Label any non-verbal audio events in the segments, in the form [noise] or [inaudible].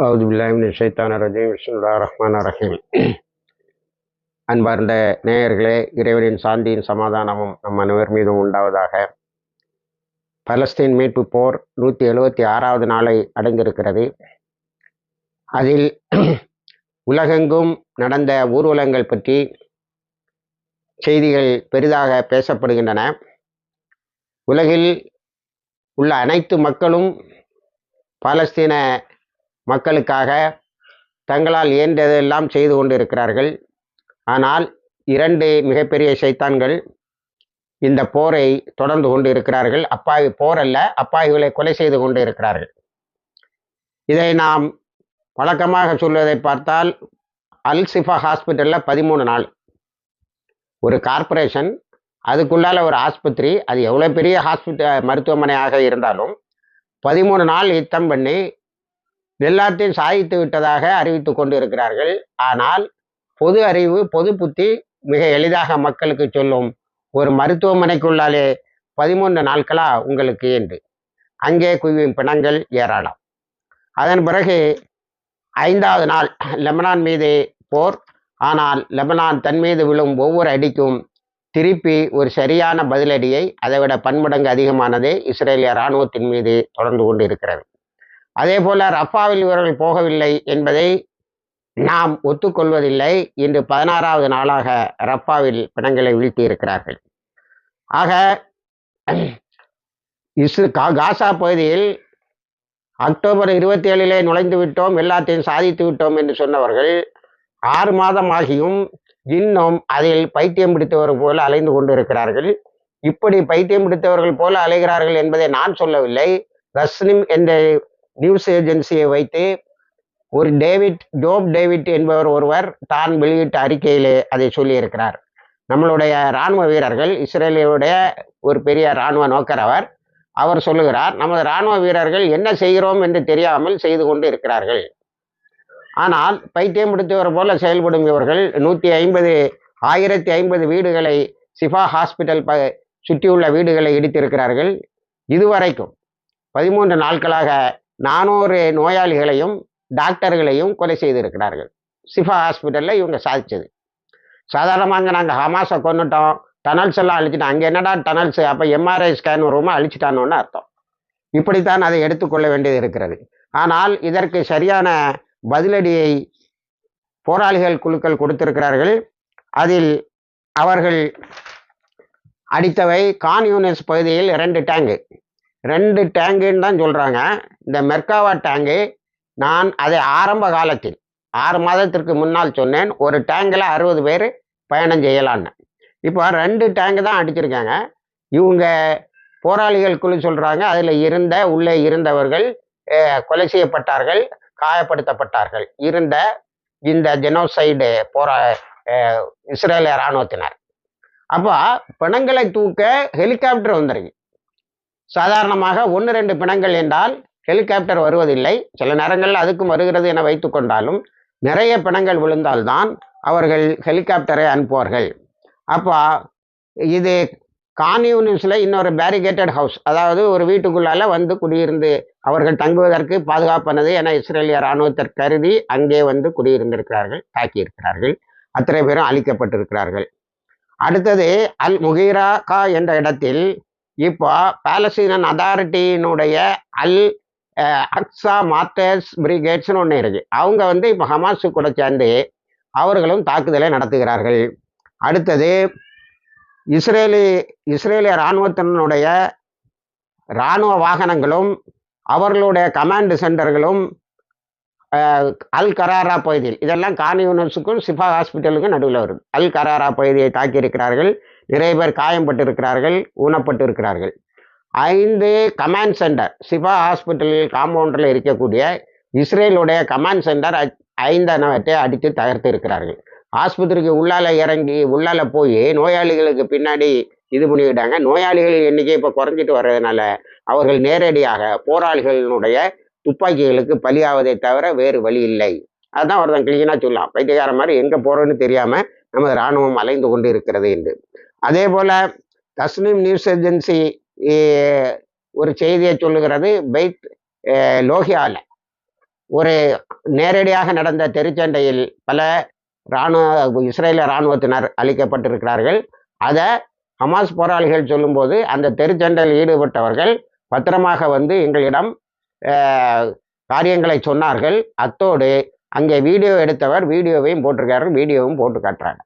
அவுது பில்லாமின் ஷைத்தான ரஜீம் ரஹ்மான் ரஹீம் அன்பார்ந்த நேயர்களே இறைவனின் சாந்தியின் சமாதானமும் நம் அனைவர் மீதும் உண்டாவதாக. பலஸ்தீன் மீட்பு போர் நூற்றி எழுபத்தி ஆறாவது நாளை அடைந்திருக்கிறது. அதில் [clears throat] உலகெங்கும் நடந்த ஊர்வலங்கள் பற்றி செய்திகள் பெரிதாக பேசப்படுகின்றன. உலகில் உள்ள அனைத்து மக்களும் பாலஸ்தீன மக்களுக்காக தங்களால் இயன்றதெல்லாம் செய்து கொண்டு இருக்கிறார்கள் ஆனால் இரண்டு மிகப்பெரிய சைத்தான்கள் இந்த போரை தொடர்ந்து கொண்டு இருக்கிறார்கள் அப்பாவி போர் அல்ல அப்பாவிகளை கொலை செய்து கொண்டு இருக்கிறார்கள் இதை நாம் வழக்கமாக சொல்வதை பார்த்தால் அல் சிஃபா ஹாஸ்பிட்டலில் பதிமூணு நாள். ஒரு கார்ப்பரேஷன் அதுக்குள்ளால ஒரு ஆஸ்பத்திரி அது எவ்வளோ பெரிய ஹாஸ்பிட்டல் மருத்துவமனையாக இருந்தாலும் பதிமூணு நாள் யுத்தம் பண்ணி எல்லாத்தையும் சாதித்து விட்டதாக அறிவித்து கொண்டு இருக்கிறார்கள் ஆனால் பொது அறிவு பொது புத்தி மிக எளிதாக மக்களுக்கு சொல்லும் ஒரு மருத்துவமனைக்குள்ளாலே பதிமூன்று நாட்களா உங்களுக்கு என்று அங்கே குவியும் பிணங்கள் ஏராளம். அதன் பிறகு ஐந்தாவது நாள் லெபனான் மீது போர். ஆனால் லெபனான் தன் மீது விழும் ஒவ்வொரு அடிக்கும் திருப்பி ஒரு சரியான பதிலடியை அதைவிட பன்மடங்கு அதிகமானதே இஸ்ரேலிய இராணுவத்தின் மீது தொடர்ந்து கொண்டு இருக்கிறது அதே போல ரஃபாவில் இவர்கள் போகவில்லை என்பதை நாம் ஒத்துக்கொள்வதில்லை இன்று பதினாறாவது நாளாக ரஃபாவில் பிணங்களை வீழ்த்தி இருக்கிறார்கள் ஆக இஸ்ரு கா காசா பகுதியில் அக்டோபர் இருபத்தி ஏழிலே நுழைந்து விட்டோம் எல்லாத்தையும் சாதித்து விட்டோம் என்று சொன்னவர்கள் ஆறு மாதம் ஆகியும் இன்னும் அதில் பைத்தியம் பிடித்தவர் போல அலைந்து கொண்டிருக்கிறார்கள். இப்படி பைத்தியம் பிடித்தவர்கள் போல அலைகிறார்கள் என்பதை நான் சொல்லவில்லை. ரஸ்னிம் என்ற நியூஸ் ஏஜென்சியை வைத்து ஒரு டேவிட் ஜோப் டேவிட் என்பவர் ஒருவர் தான் வெளியிட்ட அறிக்கையிலே அதை சொல்லியிருக்கிறார். நம்மளுடைய இராணுவ வீரர்கள் இஸ்ரேலியுடைய ஒரு பெரிய இராணுவ நோக்கர் அவர் அவர் சொல்லுகிறார் நமது இராணுவ வீரர்கள் என்ன செய்கிறோம் என்று தெரியாமல் செய்து கொண்டு இருக்கிறார்கள். ஆனால் பைத்தியம் பிடித்தவர் போல செயல்படும் இவர்கள் நூற்றி ஐம்பது ஆயிரத்தி ஐம்பது வீடுகளை சிஃபா ஹாஸ்பிட்டல் ப சுற்றியுள்ள வீடுகளை இடித்திருக்கிறார்கள். இதுவரைக்கும் பதிமூன்று நாட்களாக நானூறு நோயாளிகளையும் டாக்டர்களையும் கொலை செய்திருக்கிறார்கள். சிஃபா ஹாஸ்பிட்டலில் இவங்க சாதிச்சது. சாதாரணமாக நாங்கள் ஹமாஸை கொண்டுட்டோம் டனல்ஸ் எல்லாம் அழிச்சிட்டோம். அங்கே என்னடா டனல்ஸ் அப்போ எம்ஆர்ஐ ஸ்கேன் ரூமை அழிச்சிட்டானோன்னு அர்த்தம். இப்படித்தான் அதை எடுத்துக்கொள்ள வேண்டியது இருக்கிறது. ஆனால் இதற்கு சரியான பதிலடியை போராளிகள் குழுக்கள் கொடுத்திருக்கிறார்கள். அதில் அவர்கள் அடித்தவை கான் யூனிஸ் பகுதியில் ரெண்டு டேங்கு ரெண்டு டேங்குன்னு தான் சொல்கிறாங்க இந்த மெர்காவா டேங்கு நான் அதை ஆரம்ப காலத்தில் ஆறு மாதத்திற்கு முன்னால் சொன்னேன். ஒரு டேங்கில் அறுபது பேர் பயணம் செய்யலான்னு. இப்போ ரெண்டு டேங்கு தான் அடிச்சிருக்காங்க. இவங்க போராளிகள் குழு சொல்கிறாங்க அதில் இருந்த உள்ளே இருந்தவர்கள் கொலை செய்யப்பட்டார்கள் காயப்படுத்தப்பட்டார்கள். இருந்த இந்த ஜெனோசைடு போரா இஸ்ரேலிய இராணுவத்தினர். அப்போ பிணங்களை தூக்க ஹெலிகாப்டர் வந்துருக்கு. சாதாரணமாக ஒன்று ரெண்டு பிணங்கள் என்றால் ஹெலிகாப்டர் வருவதில்லை. சில நேரங்களில் அதுக்கும் வருகிறது என வைத்து கொண்டாலும் நிறைய பிணங்கள் விழுந்தால்தான் அவர்கள் ஹெலிகாப்டரை அனுப்புவார்கள். அப்போ இது கான்யூனிஸில் இன்னொரு பேரிகேட்டட் ஹவுஸ் அதாவது ஒரு வீட்டுக்குள்ளால வந்து குடியிருந்து அவர்கள் தங்குவதற்கு பாதுகாப்பானது என இஸ்ரேலிய இராணுவத்தை கருதி அங்கே வந்து குடியிருந்திருக்கிறார்கள் தாக்கியிருக்கிறார்கள். அத்தனை பேரும் அழிக்கப்பட்டிருக்கிறார்கள். அடுத்தது அல் முகீரா கா என்ற இடத்தில் இப்போ பாலஸ்தீனன் அதாரிட்டியினுடைய அல் அக்ஸா மாத்தர்ஸ் பிரிகேட்ஸ்னு ஒன்று இருக்குது அவங்க வந்து இப்போ ஹமாஸு கூட சேர்ந்து அவர்களும் தாக்குதலை நடத்துகிறார்கள். அடுத்தது இஸ்ரேலி இஸ்ரேலிய இராணுவத்தினுடைய இராணுவ வாகனங்களும் அவர்களுடைய கமாண்டு சென்டர்களும் அல் கராரா பகுதியில் இதெல்லாம் கான் யூனிவர்ஸுக்கும் சிஃபா ஹாஸ்பிட்டலுக்கும் நடுவில் வருது. அல் கராரா பகுதியை தாக்கியிருக்கிறார்கள். நிறைய பேர் காயம்பட்டு இருக்கிறார்கள் ஊனப்பட்டு இருக்கிறார்கள் ஐந்து கமாண்ட் சென்டர் சிபா ஹாஸ்பிட்டலில் காம்பவுண்டரில் இருக்கக்கூடிய இஸ்ரேலுடைய கமாண்ட் சென்டர் ஐந்தனவற்றை அடித்து தகர்த்து இருக்கிறார்கள். ஆஸ்பத்திரிக்கு உள்ளால இறங்கி உள்ளால போய் நோயாளிகளுக்கு பின்னாடி இது பண்ணிக்கிட்டாங்க. நோயாளிகள் எண்ணிக்கை இப்போ குறைஞ்சிட்டு வர்றதுனால அவர்கள் நேரடியாக போராளிகளினுடைய துப்பாக்கிகளுக்கு பலியாவதை தவிர வேறு வழி இல்லை. அதுதான் ஒருத்தன் கிளீனாக சொல்லலாம். பைத்தியக்கார மாதிரி எங்கே போகிறோன்னு தெரியாமல் நமது இராணுவம் அலைந்து கொண்டு இருக்கிறது என்று. அதே போல் தஸ்னிம் நியூஸ் ஏஜென்சி ஒரு செய்தியை சொல்லுகிறது பைத் லோஹியாவில் ஒரு நேரடியாக நடந்த தெருச்சண்டையில் பல இராணுவ இஸ்ரேல இராணுவத்தினர் அளிக்கப்பட்டிருக்கிறார்கள் அதை ஹமாஸ் போராளிகள் சொல்லும்போது அந்த தெருச்சண்டையில் ஈடுபட்டவர்கள் பத்திரமாக வந்து எங்களிடம் காரியங்களை சொன்னார்கள். அத்தோடு அங்கே வீடியோ எடுத்தவர் வீடியோவையும் போட்டிருக்காரு வீடியோவும் போட்டு காட்டுறாங்க.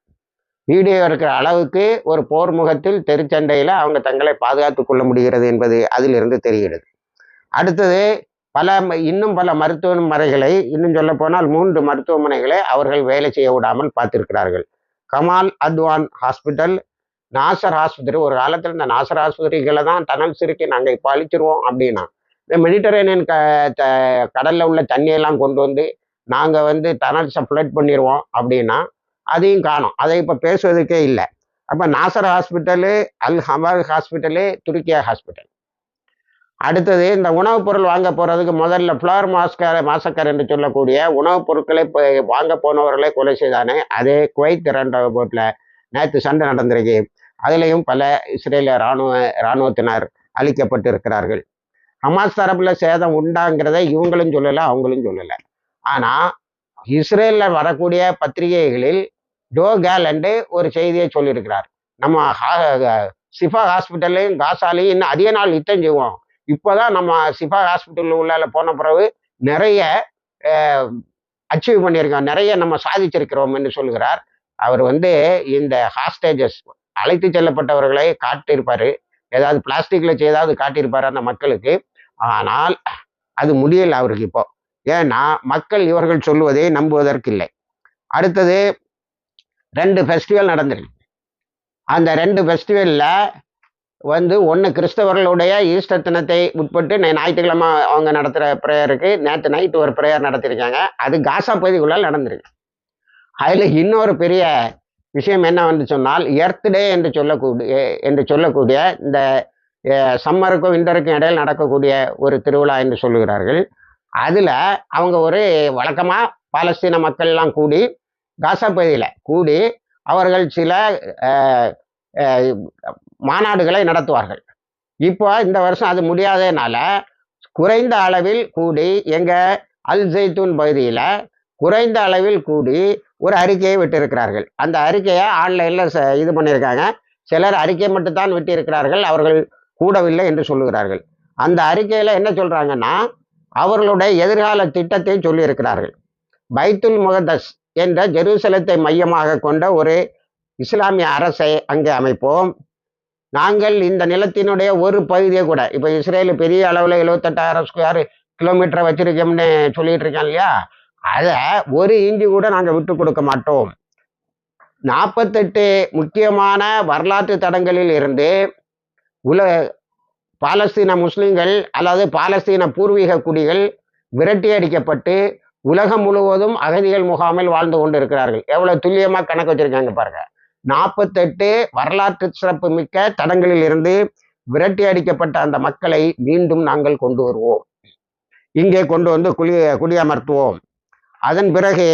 வீடியோ இருக்கிற அளவுக்கு ஒரு போர் முகத்தில் தெருச்சண்டையில் அவங்க தங்களை பாதுகாத்து கொள்ள முடிகிறது என்பது அதிலிருந்து தெரிகிறது. அடுத்தது பல இன்னும் பல மருத்துவமனைகளை இன்னும் சொல்ல போனால் மூன்று மருத்துவமனைகளை அவர்கள் வேலை செய்ய விடாமல் பார்த்திருக்கிறார்கள். கமால் அத்வான் ஹாஸ்பிட்டல் நாசர் ஆஸ்பத்திரி ஒரு காலத்தில் இந்த நாசர் ஆஸ்பத்திரிகளை தான் டனல் சிறுக்கி நாங்கள் இப்போ அழிச்சிருவோம் அப்படின்னா இந்த மெடிட்டரேனியன் க த கடலில் உள்ள தண்ணியெல்லாம் கொண்டு வந்து நாங்கள் வந்து டனல்ஸை ஃப்ளட் பண்ணிடுவோம் அப்படின்னா அதையும் காணும். அதை இப்போ பேசுவதற்கே இல்லை. அப்போ Nasser hospital Al Amal hospital துருக்கியா hospital. அடுத்தது இந்த உணவுப் பொருள் வாங்க போகிறதுக்கு முதல்ல ஃப்ளவர் மாஸ்கர் மாசக்கர் என்று சொல்லக்கூடிய உணவுப் பொருட்களை இப்போ வாங்க போனவர்களை கொலை செய்தானே அதே குவைத் இரண்டாவது போட்டில் நேற்று சண்டை நடந்திருக்கு. அதிலையும் பல இஸ்ரேலிய இராணுவ இராணுவத்தினர் அழிக்கப்பட்டு இருக்கிறார்கள் ஹமாஸ் தரப்பில் சேதம் உண்டாங்கிறத இவங்களும் சொல்லலை அவங்களும் சொல்லலை. ஆனால் இஸ்ரேலில் வரக்கூடிய பத்திரிகைகளில் ஜோ கேலண்டு ஒரு செய்தியை சொல்லியிருக்கிறார். நம்ம ஹா- சிஃபா ஹாஸ்பிட்டல்லையும் காசாலையும் இன்னும் அதிக நாள் யுத்தம் செய்வோம். இப்போதான் நம்ம சிஃபா ஹாஸ்பிட்டல் உள்ளால போன பிறகு நிறைய அச்சீவ் பண்ணியிருக்கோம் நிறைய நம்ம சாதிச்சிருக்கிறோம்னு என்று சொல்கிறார் அவர் வந்து இந்த ஹாஸ்டேஜஸ் அழைத்து செல்லப்பட்டவர்களை காட்டியிருப்பார். ஏதாவது பிளாஸ்டிக்கில் செய்தாவது காட்டியிருப்பார் அந்த மக்களுக்கு. ஆனால் அது முடியலை அவருக்கு இப்போ. ஏன்னா மக்கள் இவர்கள் சொல்லுவதை நம்புவதற்கு இல்லை அடுத்தது ரெண்டு ஃபெஸ்டிவல் நடந்திருக்கு. அந்த ரெண்டு ஃபெஸ்டிவலில் வந்து ஒன்று கிறிஸ்தவர்களுடைய ஈஸ்டர் தினத்தை உட்பட்டு ஞாயிற்றுக்கிழமை அவங்க நடத்துகிற ப்ரேயருக்கு நேற்று நைட்டு ஒரு ப்ரேயர் நடத்திருக்காங்க. அது காசா பகுதிக்குள்ளால் நடந்திருக்கு. அதில் இன்னொரு பெரிய விஷயம் என்ன வந்து சொன்னால் எர்த் டே என்று சொல்லக்கூடிய என்று சொல்லக்கூடிய இந்த சம்மருக்கும் விண்டருக்கும் இடையில் நடக்கக்கூடிய ஒரு திருவிழா என்று சொல்லுகிறார்கள். அதில் அவங்க ஒரு வழக்கமாக பாலஸ்தீன மக்கள்லாம் கூடி காசா பகுதியில் கூடி அவர்கள் சில மாநாடுகளை நடத்துவார்கள். இப்போ இந்த வருஷம் அது முடியாததுனால குறைந்த அளவில் கூடி எங்கள் அல் ஜெய்தூன் பகுதியில் குறைந்த அளவில் கூடி ஒரு அறிக்கையை விட்டிருக்கிறார்கள். அந்த அறிக்கையை ஆன்லைனில் இது பண்ணியிருக்காங்க. சிலர் அறிக்கை மட்டும்தான் விட்டிருக்கிறார்கள். அவர்கள் கூடவில்லை என்று சொல்லுகிறார்கள். அந்த அறிக்கையில் என்ன சொல்கிறாங்கன்னா அவர்களுடைய எதிர்கால திட்டத்தை சொல்லியிருக்கிறார்கள். பைத்துல் முகதஸ் என்ற ஜெருசலத்தை மையமாக கொண்ட ஒரு இஸ்லாமிய அரசை அங்கே அமைப்போம். நாங்கள் இந்த நிலத்தினுடைய ஒரு பகுதியை கூட இப்போ இஸ்ரேல் பெரிய அளவில் எழுபத்தெட்டாயிரம் ஸ்கொயர் கிலோமீட்டரை வச்சிருக்கோம்னு சொல்லிட்டு இருக்கேன் இல்லையா? அதை ஒரு இஞ்சி கூட நாங்கள் விட்டு கொடுக்க மாட்டோம். நாற்பத்தெட்டு முக்கியமான வரலாற்று தடங்களில் இருந்து உல பாலஸ்தீன முஸ்லிம்கள் அல்லது பாலஸ்தீன பூர்வீக குடிகள் விரட்டி அடிக்கப்பட்டு உலகம் முழுவதும் அகதிகள் முகாமில் வாழ்ந்து கொண்டிருக்கிறார்கள். எவ்வளவு துல்லியமா கணக்கு வச்சிருக்காங்க பாருங்க. நாற்பத்தெட்டு வரலாற்று சிறப்பு மிக்க தடங்களில் இருந்து விரட்டி அடிக்கப்பட்ட அந்த மக்களை மீண்டும் நாங்கள் கொண்டு வருவோம். இங்கே கொண்டு வந்து குடி குடியமர்த்துவோம். அதன் பிறகு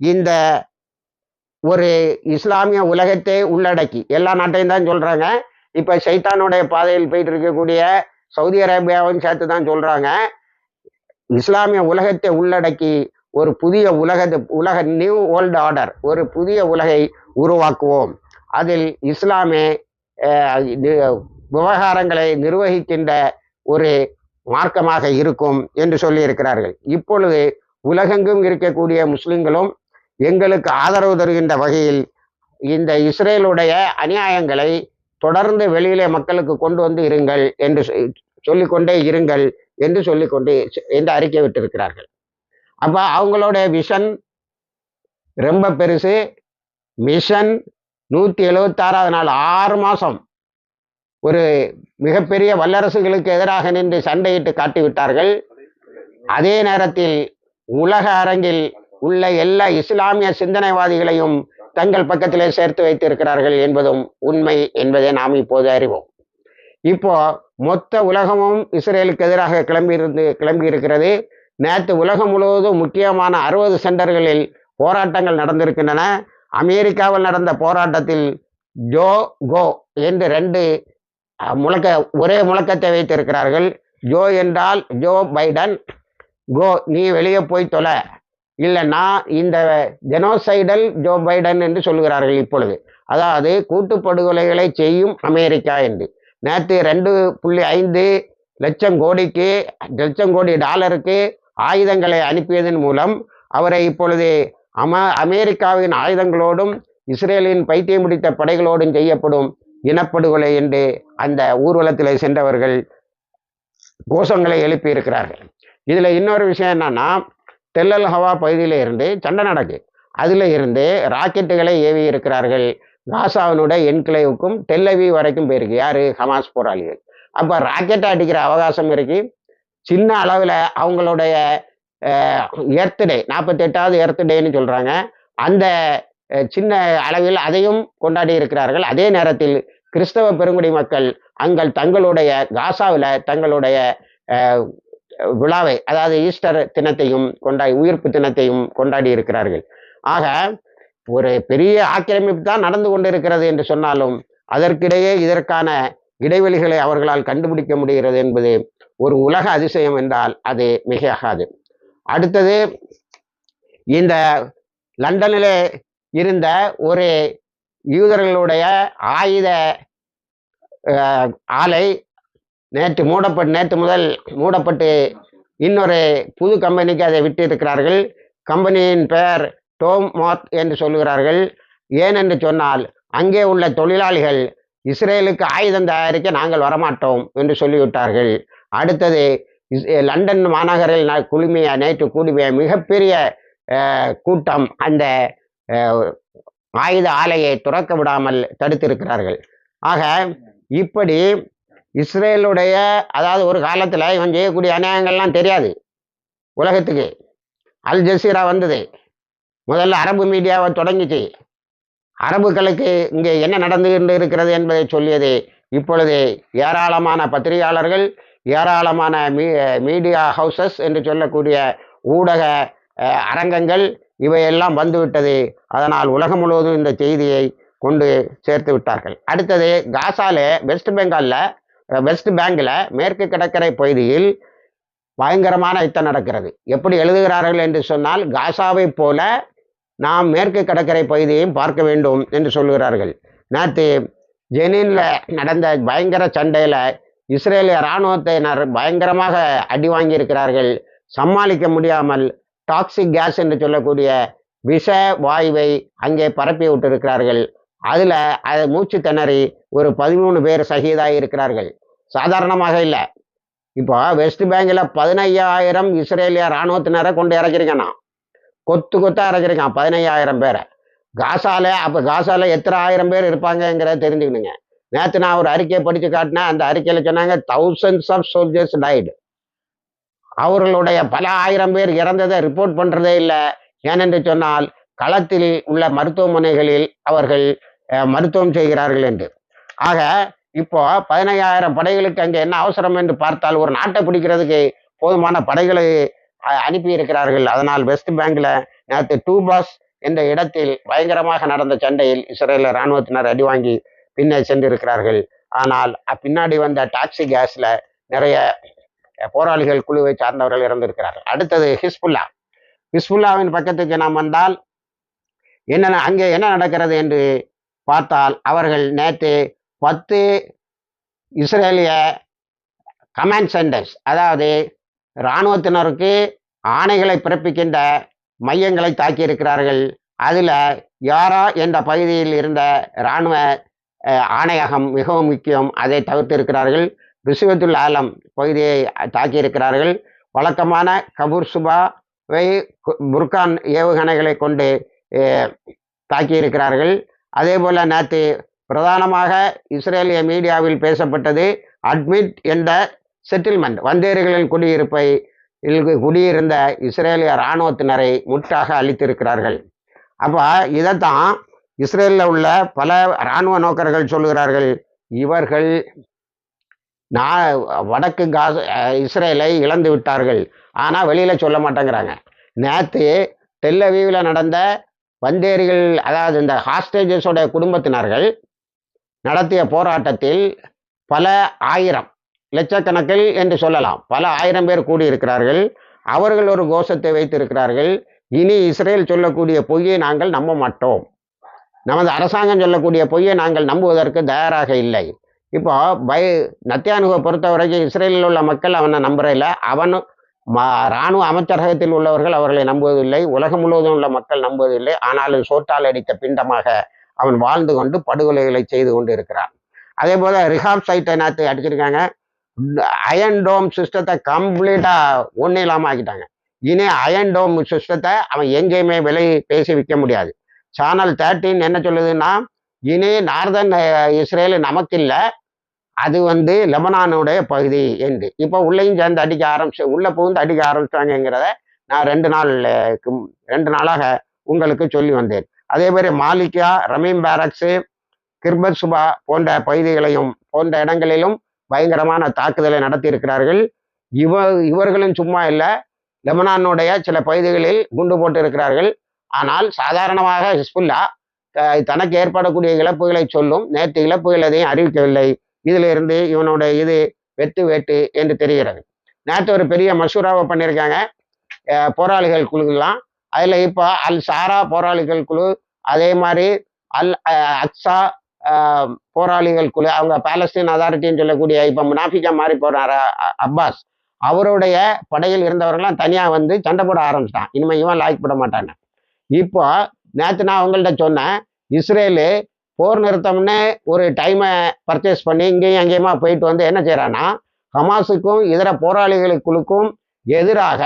இந்த ஒரு இஸ்லாமிய உலகத்தை உள்ளடக்கி எல்லா நாட்டையும் தான் சொல்றாங்க. இப்ப சைத்தானுடைய பாதையில் போயிட்டு இருக்கக்கூடிய சவுதி அரேபியாவும் சேர்த்து தான் சொல்றாங்க. இஸ்லாமிய உலகத்தை உள்ளடக்கி ஒரு புதிய உலக உலக நியூ வேர்ல்டு ஆர்டர் ஒரு புதிய உலகை உருவாக்குவோம். அதில் இஸ்லாமே இது விவகாரங்களை நிர்வகிக்கின்ற ஒரு மார்க்கமாக இருக்கும் என்று சொல்லியிருக்கிறார்கள். இப்பொழுது உலகெங்கும் இருக்கக்கூடிய முஸ்லிம்களும் எங்களுக்கு ஆதரவு தருகின்ற வகையில் இந்த இஸ்ரேலுடைய அநியாயங்களை தொடர்ந்து வெளியிலே மக்களுக்கு கொண்டு வந்து இருங்கள் என்று சொ- சொல்லிக்கொண்டே இருங்கள் என்று சொல்லிக்கொண்டே என்று அறிக்கை விட்டிருக்கிறார்கள். அப்போ அவங்களோட விஷன் ரொம்ப பெருசு. மிஷன் நூற்றி எழுபத்தாறாவது நாள் ஆறு மாதம் ஒரு மிகப்பெரிய வல்லரசுகளுக்கு எதிராக நின்று சண்டையிட்டு காட்டிவிட்டார்கள். அதே நேரத்தில் உலக அரங்கில் உள்ள எல்லா இஸ்லாமிய சிந்தனைவாதிகளையும் தங்கள் பக்கத்திலே சேர்த்து வைத்திருக்கிறார்கள் என்பதும் உண்மை என்பதை நாம் இப்போது அறிவோம். இப்போ மொத்த உலகமும் இஸ்ரேலுக்கு எதிராக கிளம்பி இருந்து கிளம்பி இருக்கிறது. நேற்று உலகம் முழுவதும் முக்கியமான அறுபது சென்டர்களில் போராட்டங்கள் நடந்திருக்கின்றன. அமெரிக்காவில் நடந்த போராட்டத்தில் ஜோ கோ என்று ரெண்டு முழக்க ஒரே முழக்கத்தை வைத்திருக்கிறார்கள். ஜோ என்றால் ஜோ பைடன். கோ நீ வெளியே போய் தொலை. இல்லைன்னா இந்த ஜெனோசைடல் ஜோ பைடன் என்று சொல்லுகிறார்கள் இப்பொழுது. அதாவது கூட்டுப்படுகொலைகளை செய்யும் அமெரிக்கா என்று. நேற்று ரெண்டு புள்ளி ஐந்து லட்சம் கோடிக்கு லட்சம் கோடி டாலருக்கு ஆயுதங்களை அனுப்பியதன் மூலம் அவரை இப்பொழுது அம அமெரிக்காவின் ஆயுதங்களோடும் இஸ்ரேலின் பைத்தியம் முடித்த படைகளோடும் செய்யப்படும் இனப்படுகொலை என்று அந்த ஊர்வலத்தில் சென்றவர்கள் கோஷங்களை எழுப்பியிருக்கிறார்கள். இதில் இன்னொரு விஷயம் என்னன்னா தெல்லல் ஹவா பகுதியில் இருந்து சண்டை நடக்கு. அதில் இருந்து ராக்கெட்டுகளை ஏவி இருக்கிறார்கள் காசாவினுடைய என்கிளைவுக்கும் டெல்லவி வரைக்கும் போயிருக்கு. யார்? ஹமாஸ் போராளிகள். அப்போ ராக்கெட்டை அடிக்கிற அவகாசம் இருக்கு. சின்ன அளவில் அவங்களுடைய எர்த்டே டே நாற்பத்தெட்டாவது எர்த்டேன்னு சொல்கிறாங்க அந்த சின்ன அளவில் அதையும் கொண்டாடி இருக்கிறார்கள். அதே நேரத்தில் கிறிஸ்தவ பெருங்குடி மக்கள் அங்கள் தங்களுடைய காசாவில் தங்களுடைய விழாவை அதாவது ஈஸ்டர் தினத்தையும் கொண்டாடி உயிர்ப்பு தினத்தையும் கொண்டாடி இருக்கிறார்கள். ஆக ஒரு பெரிய ஆக்கிரமிப்பு தான் நடந்து கொண்டிருக்கிறது என்று சொன்னாலும் அதற்கிடையே இதற்கான இடைவெளிகளை அவர்களால் கண்டுபிடிக்க முடிகிறது என்பது ஒரு உலக அதிசயம் என்றால் அது மிகையாகாது. அடுத்தது இந்த லண்டனிலே இருந்த ஒரு யூதர்களுடைய ஆயுத ஆலை நேற்று மூடப்பட்டு நேற்று முதல் மூடப்பட்டு இன்னொரு புது கம்பெனிக்கு அதை விட்டு இருக்கிறார்கள் கம்பெனியின் பெயர் டோம் என்று சொல்லுகிறார்கள். ஏனென்று சொன்னால் அங்கே உள்ள தொழிலாளிகள் இஸ்ரேலுக்கு ஆயுதம் தயாரிக்க நாங்கள் வரமாட்டோம் என்று சொல்லிவிட்டார்கள். அடுத்தது லண்டன் மாநகரில் குழுமைய நேற்று கூடிய மிகப்பெரிய கூட்டம் அந்த ஆயுத ஆலையை துறக்க விடாமல் தடுத்திருக்கிறார்கள். ஆக இப்படி இஸ்ரேலுடைய அதாவது ஒரு காலத்தில் இவன் செய்யக்கூடிய அநியாயங்கள்லாம் தெரியாது உலகத்துக்கு. அல் ஜசீரா வந்தது. முதல்ல அரபு மீடியாவை தொடங்கிச்சு அரபுகளுக்கு இங்கே என்ன நடந்து கொண்டு இருக்கிறது என்பதை சொல்லியது இப்பொழுது ஏராளமான பத்திரிகையாளர்கள் ஏராளமான மீ மீடியா ஹவுசஸ் என்று சொல்லக்கூடிய ஊடக அரங்கங்கள் இவையெல்லாம் வந்துவிட்டது. அதனால் உலகம் முழுவதும் இந்த செய்தியை கொண்டு சேர்த்து விட்டார்கள். அடுத்தது காசாலே வெஸ்ட் பெங்காலில் வெஸ்ட் பேங்கில் மேற்கு கடற்கரை பகுதியில் பயங்கரமான யுத்தம் நடக்கிறது. எப்படி எழுதுகிறார்கள் என்று சொன்னால் காசாவைப் போல நாம் மேற்கு கடற்கரை பகுதியையும் பார்க்க வேண்டும் என்று சொல்கிறார்கள் நேற்று ஜெனின்ல நடந்த பயங்கர சண்டையில் இஸ்ரேலிய இராணுவத்தினர் பயங்கரமாக அடி வாங்கியிருக்கிறார்கள். சமாளிக்க முடியாமல் டாக்ஸிக் கேஸ் என்று சொல்லக்கூடிய விஷ வாயுவை அங்கே பரப்பி விட்டிருக்கிறார்கள். அதில் அது மூச்சு திணறி ஒரு பதிமூணு பேர் சகிதாக இருக்கிறார்கள். சாதாரணமாக இல்லை. இப்போ வெஸ்ட் பேங்கில் பதினையாயிரம் இஸ்ரேலிய இராணுவத்தினரை கொண்டு இறக்கிருக்கானா கொத்து கொத்தா இறக்கிருக்கான் பதினையாயிரம் பேரை. காசால அப்போ காசால எத்தனை ஆயிரம் பேர் இருப்பாங்கங்கிறத தெரிஞ்சுக்கணுங்க. நேற்று நான் ஒரு அறிக்கையை படித்து காட்டினேன். அந்த அறிக்கையில் சொன்னாங்க தௌசண்ட்ஸ் ஆஃப் சோல்ஜர்ஸ் டைடு அவர்களுடைய பல ஆயிரம் பேர் இறந்ததை ரிப்போர்ட் பண்ணுறதே இல்லை. ஏனென்று சொன்னால் களத்தில் உள்ள மருத்துவமனைகளில் அவர்கள் மருத்துவம் செய்கிறார்கள் என்று. ஆக இப்போ பதினையாயிரம் படைகளுக்கு அங்கே என்ன அவசரம் என்று பார்த்தால் ஒரு நாட்டை பிடிக்கிறதுக்கு போதுமான படைகளை அனுப்பி இருக்கிறார்கள் அதனால் வெஸ்ட் பேங்க்ல நேற்று டூபாஸ் என்ற இடத்தில் பயங்கரமாக நடந்த சண்டையில் இஸ்ரேல இராணுவத்தினர் அடி வாங்கி பின்னே சென்றிருக்கிறார்கள். ஆனால் பின்னாடி வந்த டாக்ஸி கேஸ்ல நிறைய போராளிகள் குழுவை சார்ந்தவர்கள் இறந்திருக்கிறார்கள். அடுத்தது ஹிஸ்புல்லா. ஹிஸ்புல்லாவின் பக்கத்துக்கு நாம் வந்தால் என்ன அங்கே என்ன நடக்கிறது என்று பார்த்தால் அவர்கள் நேற்று பத்து இஸ்ரேலிய கமாண்ட் சென்டர்ஸ் அதாவது இராணுவத்தினருக்கு ஆணைகளை பிறப்பிக்கின்ற மையங்களை தாக்கியிருக்கிறார்கள். அதில் யாரா என்ற பகுதியில் இருந்த இராணுவ ஆணையகம் மிகவும் முக்கியம். அதை தவிர்த்திருக்கிறார்கள். ரிசுவத்துல் ஆலம் பகுதியை தாக்கியிருக்கிறார்கள். வழக்கமான கபூர் சுபாவை கு- புர்கான் ஏவுகணைகளை கொண்டு தாக்கியிருக்கிறார்கள். அதே போல் நேற்று பிரதானமாக இஸ்ரேலிய மீடியாவில் பேசப்பட்டது அட்மிட் என்ற செட்டில்மெண்ட் வந்தேரிகளின் குடியிருப்பை குடியிருந்த இஸ்ரேலிய இராணுவத்தினரை முற்றாக அளித்திருக்கிறார்கள் அப்போ இதைத்தான் இஸ்ரேலில் உள்ள பல இராணுவ நோக்கர்கள் சொல்லுகிறார்கள். இவர்கள் நான் வடக்கு காச இஸ்ரேலை இழந்து விட்டார்கள். ஆனால் வெளியில் சொல்ல மாட்டேங்கிறாங்க. நேற்று டெல்லவீவில் நடந்த வந்தேரிகள் அதாவது இந்த ஹாஸ்டேஜஸோட குடும்பத்தினர்கள் நடத்திய போராட்டத்தில் பல ஆயிரம் லட்சக்கணக்கில் என்று சொல்லலாம். பல ஆயிரம் பேர் கூடியிருக்கிறார்கள். அவர்கள் ஒரு கோஷத்தை வைத்திருக்கிறார்கள். இனி இஸ்ரேல் சொல்லக்கூடிய பொய்யை நாங்கள் நம்ப மாட்டோம். நமது அரசாங்கம் சொல்லக்கூடிய பொய்யை நாங்கள் நம்புவதற்கு தயாராக இல்லை. இப்போ பை நத்தியானுவை பொறுத்த வரைக்கும் இஸ்ரேலில் உள்ள மக்கள் அவனை நம்புறதில்ல. அவனும் ம இராணுவ அமைச்சரகத்தில் உள்ளவர்கள் அவர்களை நம்புவதில்லை. உலகம் முழுவதும் உள்ள மக்கள் நம்புவதில்லை. ஆனாலும் சோட்டால் அடித்த பிண்டமாக அவன் வாழ்ந்து கொண்டு படுகொலைகளை செய்து கொண்டு இருக்கிறான் அதே போல் ரிஹாப் சைட்டை நேற்று அடிச்சிருக்காங்க? அயன் டோம் சிஸ்டத்தை கம்ப்ளீட்டாக ஒன்றும் இல்லாமல் ஆக்கிட்டாங்க. இனி அயன் டோம் சிஸ்டத்தை அவன் எங்கேயுமே விலை பேசி விற்க முடியாது. சேனல் தேர்ட்டின் என்ன சொல்லுதுன்னா இனி நார்தன் இஸ்ரேல் நமக்கு இல்லை. அது வந்து லெபனானுடைய பகுதி என்று. இப்போ உள்ளேயும் சேர்ந்து அடிக்க ஆரம்பிச்சு உள்ளே புகுந்து அடிக்க ஆரம்பிச்சாங்கங்கிறத நான் ரெண்டு நாள் ரெண்டு நாளாக உங்களுக்கு சொல்லி வந்தேன். அதே மாதிரி மாலிகா ரமீம் பேரக்ஸு கிர்பத் சுபா போன்ற பகுதிகளையும் போன்ற இடங்களிலும் பயங்கரமான தாக்குதலை நடத்தி இருக்கிறார்கள் இவ இவர்களும் சும்மா இல்லை. லெபனானுடைய சில பகுதிகளில் குண்டு போட்டு இருக்கிறார்கள் ஆனால் சாதாரணமாக ஹிஸ்புல்லா தனக்கு ஏற்படக்கூடிய இழப்புகளை சொல்லும் நேற்று இழப்புகள் எதையும் அறிவிக்கவில்லை. இதிலிருந்து இவனுடைய இது வெட்டு வேட்டு என்று தெரிகிறது. நேற்று ஒரு பெரிய மசூராவை பண்ணியிருக்காங்க. போராளிகள் குழுலாம் அதில் இப்போ அல் சாரா போராளிகள் குழு அதே மாதிரி அல் அக்ஸா போராளிகள் குழு அவங்க பாலஸ்தீன் அதாரிட்டின்னு சொல்லக்கூடிய இப்போ முனாஃபிக்கா மாறி போகிறார் அப்பாஸ். அவருடைய படையில் இருந்தவர்கள்லாம் தனியாக வந்து சண்டை போட ஆரம்பிச்சிட்டான். இனிமேல் இவன் லாய்க்கு போட மாட்டானே இப்போ நேற்று நான் அவங்கள்ட்ட சொன்னேன் இஸ்ரேலு போர் நிறுத்தம்னு ஒரு டைமை பர்ச்சேஸ் பண்ணி இங்கேயும் அங்கேயுமா போயிட்டு வந்து என்ன செய்கிறான்னா ஹமாஸுக்கும் இதர போராளிகளுக்குழுக்கும் எதிராக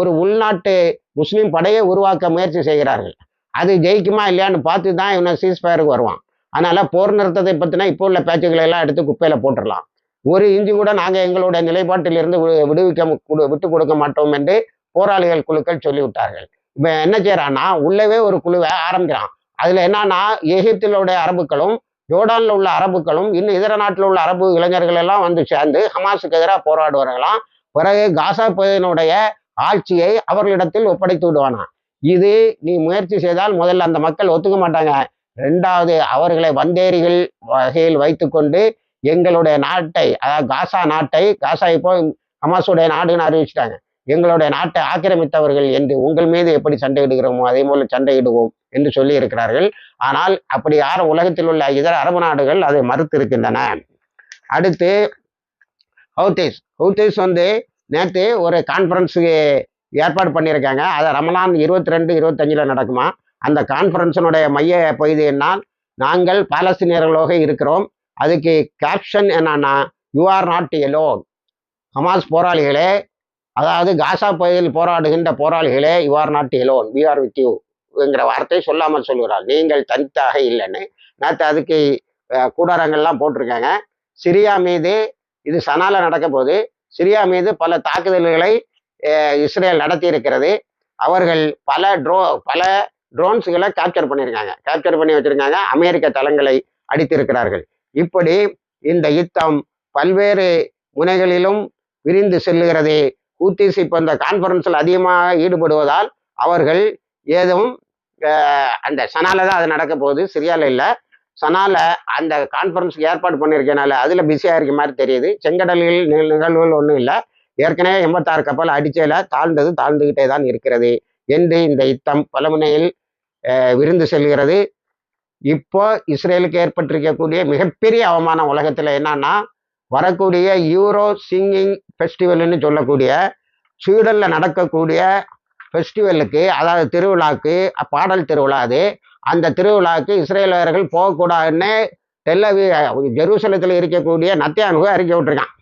ஒரு உள்நாட்டு முஸ்லீம் படையை உருவாக்க முயற்சி செய்கிறார்கள். அது ஜெயிக்குமா இல்லையான்னு பார்த்து தான் இவனை சீஸ்ஃபயருக்கு வருவான். அதனால் போர் நிறுத்தத்தை பற்றினா இப்போ உள்ள பேச்சுக்களை எல்லாம் எடுத்து குப்பையில் போட்டுடலாம் ஒரு இஞ்சி கூட நாங்கள் எங்களுடைய நிலைப்பாட்டிலிருந்து விடுவிக்க விட்டு கொடுக்க மாட்டோம் என்று போராளிகள் குழுக்கள் சொல்லிவிட்டார்கள். இப்போ என்ன செய்யறான்னா உள்ளவே ஒரு குழுவை ஆரம்பிக்கிறான். அதுல என்னன்னா எகிப்திலுடைய அரபுக்களும் ஜோர்டான்ல உள்ள அரபுக்களும் இன்னும் இதர நாட்டில் உள்ள அரபு இளைஞர்கள் எல்லாம் வந்து சேர்ந்து ஹமாஸுக்கு எதிராக போராடுவார்களாம். பிறகு காசா பகுதியினுடைய ஆட்சியை அவர்களிடத்தில் ஒப்படைத்து விடுவானா இது நீ முயற்சி செய்தால் முதல்ல அந்த மக்கள் ஒத்துக்க மாட்டாங்க. ரெண்டாவது அவர்களை வந்தேரிகள் வகையில் வைத்துக்கொண்டு எங்களுடைய நாட்டை அதாவது காசா நாட்டை காசா இப்போ ஹமாஸுடைய நாடுன்னு அறிவிச்சிட்டாங்க. எங்களுடைய நாட்டை ஆக்கிரமித்தவர்கள் என்று உங்கள் மீது எப்படி சண்டையிடுகிறோமோ அதே போல சண்டையிடுவோம் என்று சொல்லி இருக்கிறார்கள். ஆனால் அப்படி யாரும் உலகத்தில் உள்ள இதர அரபு நாடுகள் அதை மறுத்து இருக்கின்றன அடுத்து ஹவுதேஸ். ஹவுதேஸ் வந்து நேற்று ஒரு கான்ஃபரன்ஸுக்கு ஏற்பாடு பண்ணியிருக்காங்க. அதை ரமலான் இருபத்தி ரெண்டு இருபத்தஞ்சில் நடக்குமா? அந்த கான்ஃபரன்ஸினுடைய மைய பகுதி என்னால் நாங்கள் பாலஸ்தீனியர்களாக இருக்கிறோம். அதுக்கு கேப்ஷன் என்னன்னா you are not alone Hamas போராளிகளே அதாவது காசா பகுதியில் போராடுகின்ற போராளிகளே you are not alone we are with யூங்கிற வார்த்தை சொல்லாமல் சொல்கிறார். நீங்கள் தனித்தாக இல்லைன்னு. நேற்று அதுக்கு கூடாரங்கள்லாம் போட்டிருக்காங்க. சிரியா மீது இது சனால நடக்க போது சிரியா மீது பல தாக்குதல்களை இஸ்ரேல் நடத்தி இருக்கிறது அவர்கள் பல ட்ரோ பல ட்ரோன்ஸுகளை கேப்சர் பண்ணியிருக்காங்க. கேப்சர் பண்ணி வச்சிருக்காங்க. அமெரிக்க தளங்களை அடித்திருக்கிறார்கள். இப்படி இந்த யுத்தம் பல்வேறு முனைகளிலும் விரிந்து செல்லுகிறது. ஹூத்திஸ் இப்போ இந்த கான்ஃபரன்ஸில் அதிகமாக ஈடுபடுவதால் அவர்கள் ஏதும் அந்த சனால தான் அது நடக்க போகுது. சிரியாவில் இல்லை. சனால அந்த கான்ஃபரன்ஸ் ஏற்பாடு பண்ணியிருக்கனால அதில் பிஸியாக இருக்க மாதிரி தெரியுது. செங்கடல்கள் நிகழ்வுகள் ஒன்றும் இல்லை. ஏற்கனவே எண்பத்தாறு கப்பல் அடிச்சையில் தாழ்ந்தது தாழ்ந்துக்கிட்டே தான் இருக்கிறது என்று இந்த யுத்தம் பலமுனையில் விருந்து செல்கிறது. இப்போ இஸ்ரேலுக்கு ஏற்பட்டிருக்கக்கூடிய மிகப்பெரிய அவமானம் உலகத்தில் என்னன்னா வரக்கூடிய யூரோ சிங்கிங் ஃபெஸ்டிவல்னு சொல்லக்கூடிய ஸ்வீடனில் நடக்கக்கூடிய ஃபெஸ்டிவலுக்கு அதாவது திருவிழாக்கு பாடல் திருவிழா அது அந்த திருவிழாவுக்கு இஸ்ரேலர்கள் போகக்கூடாதுன்னு டெல்லவி ஜெருசலத்தில் இருக்கக்கூடிய நத்தியானுக்கு அறிக்கை விட்டுருக்கான்.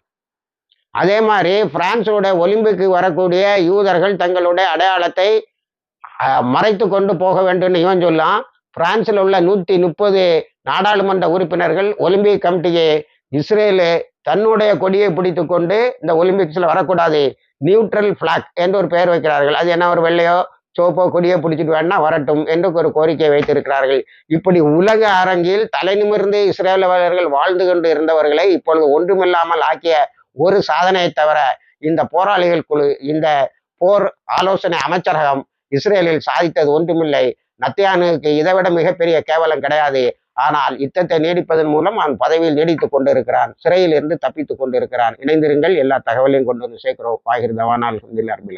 அதே மாதிரி பிரான்ஸோட ஒலிம்பிக்கு வரக்கூடிய யூதர்கள் தங்களுடைய அடையாளத்தை மறைத்து கொண்டு போக வேண்டும் இவன் சொல்லாம் பிரான்சில் உள்ள நூற்றி முப்பது நாடாளுமன்ற உறுப்பினர்கள் ஒலிம்பிக் கமிட்டியை இஸ்ரேலு தன்னுடைய கொடியை பிடித்து கொண்டு இந்த ஒலிம்பிக்ஸில் வரக்கூடாது நியூட்ரல் பிளாக் என்று ஒரு பெயர் வைக்கிறார்கள். அது என்ன ஒரு வெள்ளையோ சோப்போ கொடியை பிடிச்சிட்டு வேணா வரட்டும் என்று ஒரு கோரிக்கை வைத்திருக்கிறார்கள். இப்படி உலக அரங்கில் தலை நிமிர்ந்து இஸ்ரேலவர்கள் வாழ்ந்து கொண்டு இருந்தவர்களை இப்பொழுது ஒன்றுமில்லாமல் ஆக்கிய ஒரு சாதனையை தவிர இந்த போராளிகள் குழு இந்த போர் ஆலோசனை அமைச்சரகம் இஸ்ரேலில் சாதித்தது ஒன்றுமில்லை. நத்தியானுக்கு இதைவிட மிகப்பெரிய கேவலம் கிடையாது. ஆனால் யுத்தத்தை நீடிப்பதன் மூலம் அவன் பதவியில் நீடித்துக் கொண்டிருக்கிறான். சிறையில் இருந்து தப்பித்துக் கொண்டிருக்கிறான். இணைந்திருங்கள் எல்லா தகவலையும் கொண்டு வந்து சேர்க்கிறோம். பாகிருதவானால்